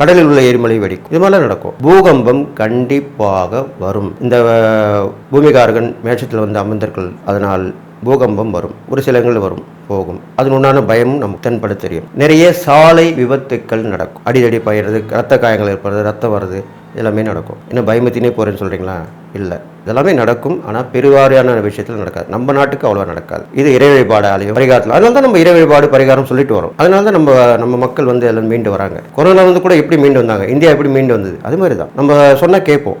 கடலில் உள்ள எரிமலை வெடிக்கும். இது மாதிரிலாம் நடக்கும். பூகம்பம் கண்டிப்பாக வரும். இந்த பூமிகாரகன் மேட்சத்தில் வந்து அமர்ந்தர்கள் அதனால் பூகம்பம் வரும். ஒரு சில வரும் போகும். அதன் உண்டான பயமும் நமக்கு தென்பட தெரியும். நிறைய சாலை விபத்துக்கள் நடக்கும். அடிதடி பயிறது ரத்த காயங்கள் ஏற்படுறது ரத்தம் வருது எல்லாமே நடக்கும். என்ன பயமத்தினே போகிறேன்னு சொல்கிறீங்களா இல்லை. இதெல்லாமே நடக்கும். ஆனால் பெருவாரியான விஷயத்தில் நடக்காது. நம்ம நாட்டுக்கு அவ்வளோ நடக்காது. இது இறை வழிபாடு ஆலயம் பரிகாரத்தில். அதனால தான் நம்ம இறை வழிபாடு பரிகாரம் சொல்லிட்டு வரோம். அதனால தான் நம்ம நம்ம மக்கள் வந்து எல்லாம் மீண்டு வராங்க. கொரோனா வந்து கூட எப்படி மீண்டு வந்தாங்க? இந்தியா எப்படி மீண்டு வந்தது? அது மாதிரி தான் நம்ம சொன்னால் கேட்போம்.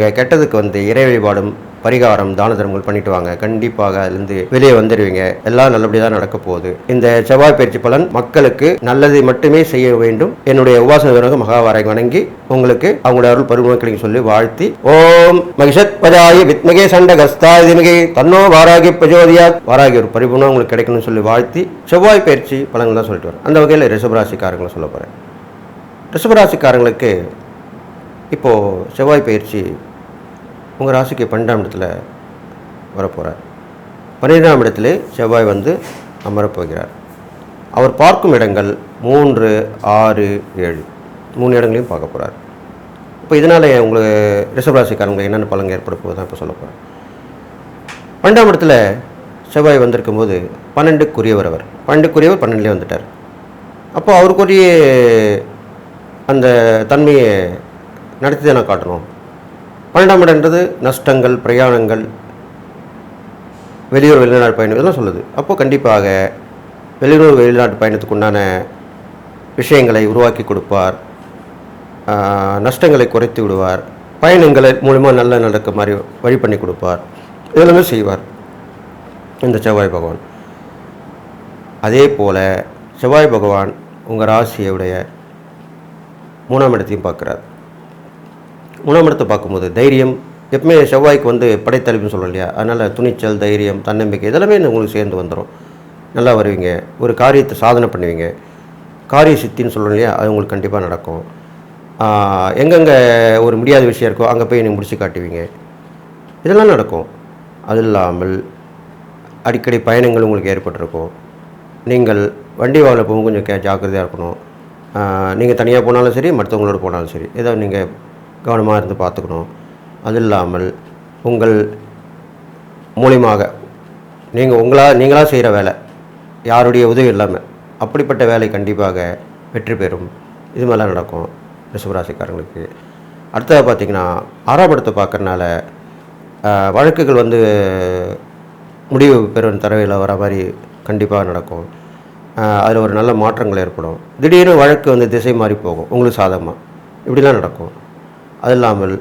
கெட்டதுக்கு வந்து இறை வழிபாடும் பரிகாரம் தான தர்மங்கள் பண்ணிட்டு வாங்க. கண்டிப்பாக அதுலேருந்து வெளியே வந்துடுவீங்க எல்லாம் நல்லபடியாக தான் நடக்க போகுது. இந்த செவ்வாய் பயிற்சி பலன் மக்களுக்கு நல்லதை மட்டுமே செய்ய வேண்டும். என்னுடைய உபாசன வீரக மகாவாரை வணங்கி உங்களுக்கு அவங்களுடைய அருள் பருவங்களுக்கு சொல்லி வாழ்த்தி ஓம் மகிஷத் பஜாயி வித்மகே சண்ட கஸ்தா திமிகே தன்னோ வாராகி பிரஜோதியா வாராகி ஒரு பரிபூர்ணம் உங்களுக்கு கிடைக்கணும்னு சொல்லி வாழ்த்தி செவ்வாய் பயிற்சி பலன்கள் தான் சொல்லிட்டு வரேன் அந்த வகையில் ரிஷபராசிக்காரங்களை சொல்ல போகிறேன் ரிஷபராசிக்காரங்களுக்கு இப்போது செவ்வாய் பயிற்சி உங்கள் ராசிக்கு பன்னெண்டாம் இடத்துல வரப்போகிறார் பன்னிரெண்டாம் இடத்திலே செவ்வாய் வந்து அமரப்போகிறார். அவர் பார்க்கும் இடங்கள் மூன்று ஆறு ஏழு. மூணு இடங்களையும் பார்க்க போகிறார் இப்போ இதனால் உங்களுக்கு ரிஷபராசிக்காரங்க என்னென்ன பலங்கள் ஏற்பட போகுதான் இப்போ சொல்ல போகிறேன் பன்னெண்டாம் இடத்துல செவ்வாய் வந்திருக்கும் போது பன்னெண்டுக்குரியவர் அவர். பன்னெண்டுக்குரியவர் பன்னெண்டுலேயே வந்துட்டார். அப்போ அவருக்குரிய அந்த தன்மையை நடத்தி தானே காட்டணும். பன்னெண்டாம் இடம்ன்றது நஷ்டங்கள் பிரயாணங்கள் வெளியூர் வெளிநாட்டு பயணம் இதெல்லாம் சொல்லுது. அப்போது கண்டிப்பாக வெளியூர் வெளிநாட்டு பயணத்துக்கு உண்டான விஷயங்களை உருவாக்கி கொடுப்பார். நஷ்டங்களை குறைத்து விடுவார். பயணங்களை மூலிமா நல்ல நடக்க மாதிரி வழி பண்ணி கொடுப்பார். இதெல்லாமே செய்வார். இந்த செவ்வாய் பகவான். அதே போல் செவ்வாய் பகவான் உங்கள் ராசியுடைய மூணாம் இடத்தையும் பார்க்குறார். மூணாம் இடத்தை பார்க்கும்போது தைரியம் எப்பவுமே செவ்வாய்க்கு வந்து படைத்தலைப்புன்னு சொல்கிறோம் இல்லையா? அதனால் துணிச்சல் தைரியம் தன்னம்பிக்கை இதெல்லாமே உங்களுக்கு சேர்ந்து வந்துடும் நல்லா வருவீங்க. ஒரு காரியத்தை சாதனை பண்ணுவீங்க. காரிய சித்தின்னு சொல்கிறோம் இல்லையா? அது உங்களுக்கு கண்டிப்பாக நடக்கும். எங்கெங்கே ஒரு முடியாத விஷயம் இருக்கோ அங்கே போய் நீங்கள் முடிச்சு காட்டுவீங்க. இதெல்லாம் நடக்கும். அது இல்லாமல் அடிக்கடி பயணங்கள் உங்களுக்கு ஏற்பட்டிருக்கும். நீங்கள் வண்டி வாகனம் போகும் கொஞ்சம் கே ஜாக்கிரதையாக இருக்கணும். நீங்கள் தனியாக போனாலும் சரி மற்றவங்களோட போனாலும் சரி. ஏதோ நீங்கள் கவனமாக இருந்து பார்த்துக்கணும். அது இல்லாமல் உங்கள் மூலியமாக நீங்கள் உங்களாக நீங்களாக செய்கிற வேலை யாருடைய உதவி இல்லாமல் அப்படிப்பட்ட வேலை கண்டிப்பாக வெற்றி பெறும். இது மாதிரிலாம் நடக்கும் ரிஷபராசிக்காரங்களுக்கு. அடுத்தது பார்த்திங்கன்னா ஆறாம் இடத்தை பார்க்கறனால வழக்குகள் வந்து முடிவு பெறும் தரவையில் வர மாதிரி கண்டிப்பாக நடக்கும். அதில் ஒரு நல்ல மாற்றங்கள் ஏற்படும். திடீர்னு வழக்கு வந்து திசை மாறி போகும். உங்களுக்கு சாதகமாக இப்படிலாம் நடக்கும். அது இல்லாமல்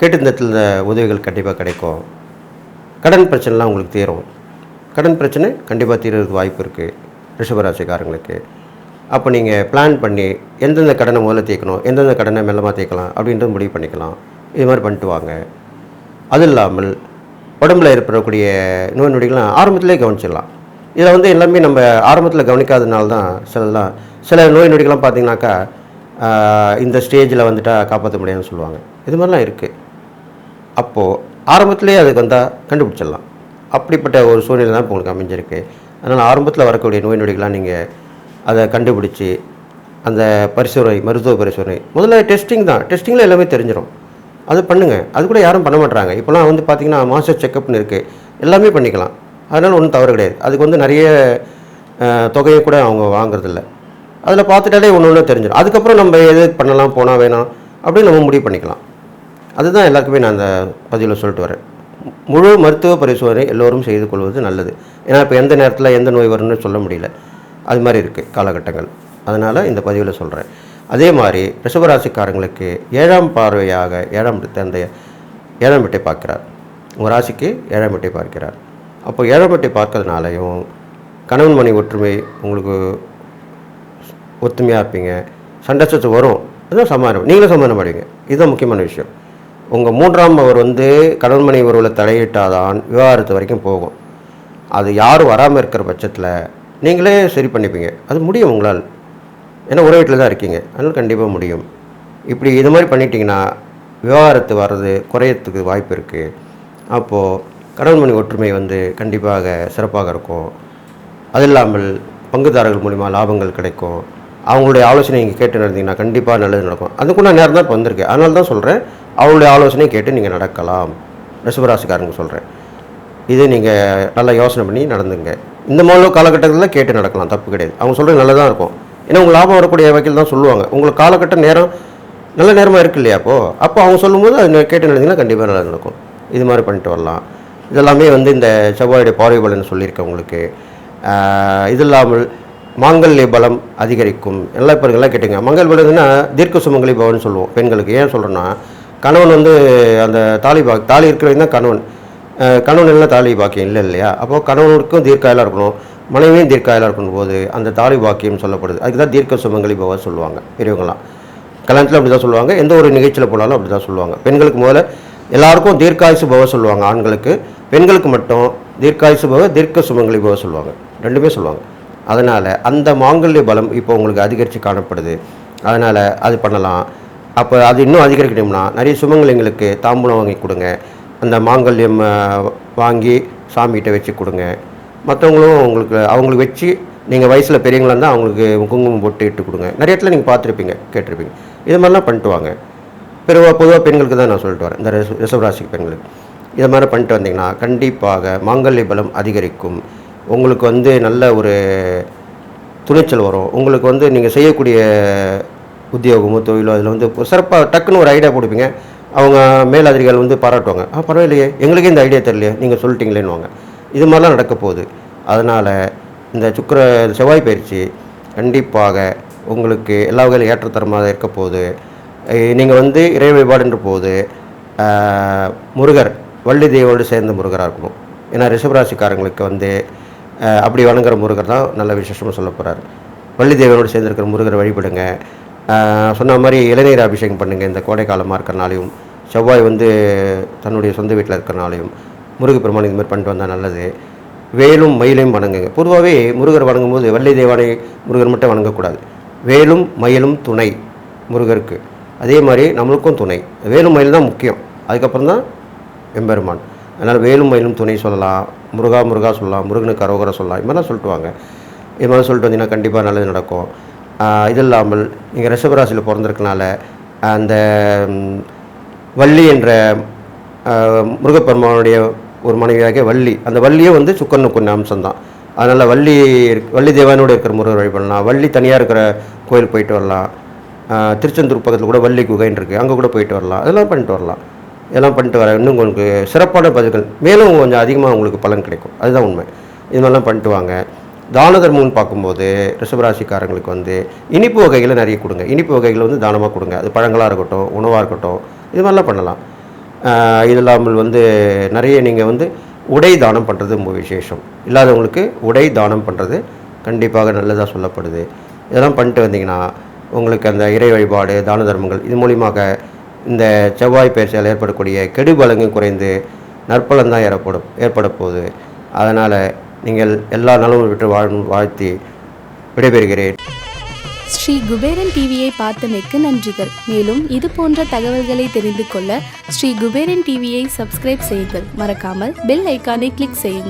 கேட்டிருந்த உதவிகள் கண்டிப்பாக கிடைக்கும். கடன் பிரச்சனைலாம் உங்களுக்கு தீரும். கடன் பிரச்சனை கண்டிப்பாக தீர்றதுக்கு வாய்ப்பு இருக்குது ரிஷபராசிக்காரங்களுக்கு. அப்போ நீங்கள் பிளான் பண்ணி எந்தெந்த கடனை முதல்ல தேய்க்கணும் எந்தெந்த கடனை மெல்லமாக தேய்க்கலாம் அப்படின்றது முடிவு பண்ணிக்கலாம். இது மாதிரி பண்ணிட்டு வாங்க. அது இல்லாமல் உடம்புல ஏற்படக்கூடிய நோய் நொடிகள்லாம் ஆரம்பத்திலே கவனிச்சிடலாம். இதில் வந்து எல்லாமே நம்ம ஆரம்பத்தில் கவனிக்காதனால தான் சிலலாம் சில நோய் நொடிகள்லாம் பார்த்தீங்கன்னாக்கா இந்த ஸ்டேஜில் வந்துட்டால் காப்பாற்ற முடியாதுன்னு சொல்லுவாங்க. இது மாதிரிலாம் இருக்குது அப்போது ஆரம்பத்துலேயே அதுக்கு வந்தால் கண்டுபிடிச்சிடலாம். அப்படிப்பட்ட ஒரு சூழ்நிலை தான் இப்போ உங்களுக்கு அமைஞ்சிருக்கு. அதனால் ஆரம்பத்தில் வரக்கூடிய நோய் நொடிகள்லாம் நீங்கள் அதை கண்டுபிடிச்சி அந்த பரிசோதனை மருத்துவ பரிசோதனை முதல்ல டெஸ்டிங் தான். டெஸ்டிங்கில் எல்லாமே தெரிஞ்சிடும் அது பண்ணுங்கள் அது கூட யாரும் பண்ண மாட்றாங்க. இப்போலாம் வந்து பார்த்திங்கன்னா மாஸ்டர் செக்கப்னு இருக்குது எல்லாமே பண்ணிக்கலாம். அதனால் ஒன்றும் தவறு கிடையாது. அதுக்கு வந்து நிறைய தொகையை கூட அவங்க வாங்குறதில்ல. அதில் பார்த்துட்டாலே ஒன்று ஒன்று தெரிஞ்சிடும் அதுக்கப்புறம் நம்ம எது பண்ணலாம் போனால் வேணாம் அப்படின்னு நம்ம முடிவு பண்ணிக்கலாம். அதுதான் எல்லாருக்குமே நான் அந்த பதிவில் சொல்லிட்டு வரேன். முழு மருத்துவ பரிசோதனை எல்லோரும் செய்து கொள்வது நல்லது. ஏன்னா இப்போ எந்த நேரத்தில் எந்த நோய் வரும்னு சொல்ல முடியல. அது மாதிரி இருக்குது காலகட்டங்கள். அதனால் இந்த பதிவில் சொல்கிறேன் அதே மாதிரி ரிஷபராசிக்காரங்களுக்கு ஏழாம் பார்வையாக ஏழாம் இடத்தை அந்த ஏழாம் வீட்டை பார்க்கிறார். உங்கள் ராசிக்கு ஏழாம் வீட்டை பார்க்கிறார். அப்போ ஏழாம் வீட்டை பார்க்கறதுனாலையும் கணவன் மணி ஒற்றுமை உங்களுக்கு ஒத்துமையாக இருப்பீங்க. சண்டை வரும். அதுவும் சமாதானம். நீங்களும் சமாதானம் அடைவீங்க இதுதான் முக்கியமான விஷயம். உங்கள் மூன்றாம் அவர் வந்து கடவுள் மணி உறவில் தலையிட்டாதான் விவாகரத்து வரைக்கும் போகும். அது யாரும் வராமல் இருக்கிற பட்சத்தில் நீங்களே சரி பண்ணிப்பீங்க. அது முடியும் உங்களால். ஏன்னா ஒரே வீட்டில் தான் இருக்கீங்க. அதனால் கண்டிப்பாக முடியும். இப்படி இது மாதிரி பண்ணிட்டீங்கன்னா விவாகரத்து வர்றது குறையத்துக்கு வாய்ப்பு இருக்குது அப்போது கடவுள் மணி ஒற்றுமை வந்து கண்டிப்பாக சிறப்பாக இருக்கும். அது இல்லாமல் பங்குதாரர்கள் மூலிமா லாபங்கள் கிடைக்கும். அவங்களுடைய ஆலோசனை நீங்கள் கேட்டு நடந்தீங்கன்னா கண்டிப்பாக நல்லது நடக்கும். அதுக்குள்ள நேரம் தான் இப்போ வந்திருக்கு அதனால தான் சொல்கிறேன் அவங்களுடைய ஆலோசனை கேட்டு நீங்கள் நடக்கலாம். ரிஷபராசிக்காரங்க சொல்கிறேன் இது நீங்கள் நல்லா யோசனை பண்ணி நடந்துங்க. இந்த மாதிரி காலகட்டத்தில் கேட்டு நடக்கலாம். தப்பு கிடையாது. அவங்க சொல்கிறது நல்லதாக இருக்கும். ஏன்னா உங்கள் லாபம் வரக்கூடிய வகையில் தான் சொல்லுவாங்க. உங்களுக்கு காலகட்ட நேரம் நல்ல நேரமாக இருக்கு இல்லையா அப்போது அப்போ அவங்க சொல்லும்போது அது கேட்டு நடந்தீங்கன்னா கண்டிப்பாக நல்லா நடக்கும். இது மாதிரி பண்ணிட்டு வரலாம். இதெல்லாமே வந்து இந்த செவ்வாயுடைய பார்வை பலன் சொல்லியிருக்கேன் உங்களுக்கு இது இல்லாமல் மாங்கல்ய பலம் அதிகரிக்கும். எல்லாம் இப்போ எல்லாம் கேட்டுங்க மங்கள் பலம்னா தீர்க்க சுமங்கலி பவன் சொல்லுவோம் பெண்களுக்கு. ஏன் சொல்கிறேன்னா கணவன் வந்து அந்த தாலி பா தாலி இருக்கிறவங்க தான் கணவன். கணவன் எல்லாம் தாலி பாக்கியம் இல்லை இல்லையா? அப்போது கணவனுக்கும் தீர்க்காயலாக இருக்கணும் மனைவியும் தீர்க்காயலாக இருக்கணும் போது அந்த தாலி பாக்கியம் சொல்லப்படுது. அதுக்கு தான் தீர்க்க சுமங்கலி பவ சொல்லுவாங்க பெரியவங்களாம் கல்யாணத்தில் அப்படி தான் சொல்லுவாங்க எந்த ஒரு நிகழ்ச்சியில் போனாலும் அப்படி தான் சொல்லுவாங்க. பெண்களுக்கு முதல்ல எல்லாருக்கும் தீர்க்காயுசு பவ சொல்லுவாங்க ஆண்களுக்கு. பெண்களுக்கு மட்டும் தீர்க்காயுசு பவ தீர்க்க சுமங்கலி பவ சொல்லுவாங்க. ரெண்டுமே சொல்லுவாங்க. அதனால் அந்த மாங்கல்ய பலம் இப்போ உங்களுக்கு அதிகரித்து காணப்படுது. அதனால் அது பண்ணலாம். அப்போ அது இன்னும் அதிகரிக்கணும்னா நிறைய சுமங்கலிங்களுக்கு தாம்பூலம் வாங்கி கொடுங்க. அந்த மாங்கல்யம் வாங்கி சாமிகிட்ட வச்சு கொடுங்க. மற்றவங்களும் உங்களுக்கு அவங்களுக்கு வச்சு நீங்கள் வயசில் பெரியவங்களா இருந்தால் அவங்களுக்கு குங்குமம் போட்டு இட்டு கொடுங்க. நிறைய இடத்துல நீங்கள் பார்த்துருப்பீங்க கேட்டிருப்பீங்க. இது மாதிரிலாம் பண்ணிட்டு வாங்க. பெருவா பொதுவாக பெண்களுக்கு தான் நான் சொல்லிட்டு வரேன். இந்த ரிசர்வ் ரிசர்வ் பெண்களுக்கு. இதை மாதிரி பண்ணிட்டு வந்தீங்கன்னா கண்டிப்பாக மாங்கல்ய பலம் அதிகரிக்கும். உங்களுக்கு வந்து நல்ல ஒரு துணிச்சல் வரும். உங்களுக்கு வந்து நீங்கள் செய்யக்கூடிய உத்தியோகமோ தொழிலோ அதில் வந்து சிறப்பாக டக்குன்னு ஒரு ஐடியா கொடுப்பீங்க அவங்க மேலதிகாரிகள் வந்து பாராட்டுவாங்க. ஆ பரவாயில்லையே. எங்களுக்கே இந்த ஐடியா தெரியலையே. நீங்கள் சொல்லிட்டீங்களேன்னுவாங்க. இது மாதிரிலாம் நடக்க போகுது. அதனால் இந்த சுக்கர செவ்வாய் பயிற்சி கண்டிப்பாக உங்களுக்கு எல்லா வகையிலும் ஏற்றத்தரமாக இருக்க போகுது. நீங்கள் வந்து இறை வழிபாடுன்ற போது முருகர் வள்ளி தெய்வோடு சேர்ந்த முருகராக இருக்கணும். ஏன்னா ரிஷபராசிக்காரங்களுக்கு வந்து அப்படி வணங்குற முருகர் தான் நல்ல விசேஷமாக சொல்ல போகிறார் வள்ளி தேவனோடு சேர்ந்துருக்கிற முருகரை வழிபடுங்க. சொன்ன மாதிரி இளநீர் அபிஷேகம் பண்ணுங்கள் இந்த கோடை காலமாக இருக்கிறனாலையும் செவ்வாய் வந்து தன்னுடைய சொந்த வீட்டில் இருக்கிறனாலையும் முருகப்பெருமான் இது மாதிரி பண்ணிட்டு வந்தால் நல்லது. வேலும் மயிலையும் வணங்குங்க. பொதுவாகவே முருகர் வணங்கும்போது வள்ளி தேவானை முருகர் மட்டும் வணங்கக்கூடாது. வேலும் மயிலும் துணை முருகருக்கு. அதே மாதிரி நம்மளுக்கும் துணை. வேலும் மயில் தான் முக்கியம். அதுக்கப்புறம் தான் எம்பெருமான். அதனால் வேலும் மயிலும் துணை சொல்லலாம் முருகா முருகா சொல்லலாம் முருகனுக்கு அரோகரா சொல்லலாம் இது மாதிரிலாம் சொல்லிட்டு வாங்க இது மாதிரி சொல்லிட்டு வந்தீங்கன்னா கண்டிப்பாக நல்லது நடக்கும். இது இல்லாமல் நீங்கள் ரிஷபராசியில் பிறந்திருக்கனால அந்த வள்ளி என்ற முருகப்பெருமானுடைய ஒரு மனைவியாக வள்ளி அந்த வள்ளியே வந்து சுக்கனுக்கு அம்சம் தான் அதனால் வள்ளி வள்ளி தேவானோடு இருக்கிற முருகர் வழிபடலாம் வள்ளி தனியாக இருக்கிற கோயில் போயிட்டு வரலாம். திருச்செந்தூர் பக்கத்தில் கூட வள்ளி குகைன்னு இருக்குது அங்கே கூட போயிட்டு வரலாம். அதெல்லாம் பண்ணிட்டு வரலாம். இதெல்லாம் பண்ணிட்டு வர இன்னும் உங்களுக்கு சிறப்பான பதில்கள். மேலும் கொஞ்சம் அதிகமாக உங்களுக்கு பலன் கிடைக்கும். அதுதான் உண்மை. இது மாதிரிலாம் பண்ணிட்டு வாங்க. தான தர்மம்னு பார்க்கும்போது ரிஷபராசிக்காரங்களுக்கு வந்து இனிப்பு வகைகளை நிறைய கொடுங்க. இனிப்பு வகைகளை வந்து தானமாக கொடுங்க. அது பழங்களாக இருக்கட்டும் உணவாக இருக்கட்டும் இது மாதிரிலாம் பண்ணலாம். இது இல்லாமல் வந்து நிறைய நீங்கள் வந்து உடை தானம் பண்ணுறது ரொம்ப விசேஷம். இல்லாதவங்களுக்கு உடை தானம் பண்ணுறது கண்டிப்பாக நல்லதாக சொல்லப்படுது. இதெல்லாம் பண்ணிட்டு வந்தீங்கன்னா உங்களுக்கு அந்த இறை வழிபாடு தான தர்மங்கள் இது மூலியமாக இந்த செவ்வாய் பயிற்சியால் ஏற்படக்கூடிய கெடுபலங்கும் குறைந்து நற்பலன் தான் ஏற்படும் ஏற்பட போகுது அதனால் நீங்கள் எல்லா நலமும் பெற்று வாழும் வாழ்த்தி விடைபெறுகிறேன். ஸ்ரீ குபேரன் டிவியை பார்த்தமைக்கு நன்றிகள். மேலும் இது போன்ற தகவல்களை தெரிந்து கொள்ள ஸ்ரீ குபேரன் டிவியை சப்ஸ்கிரைப் செய்யுங்கள். மறக்காமல் பெல் ஐக்கானை கிளிக் செய்யுங்கள்.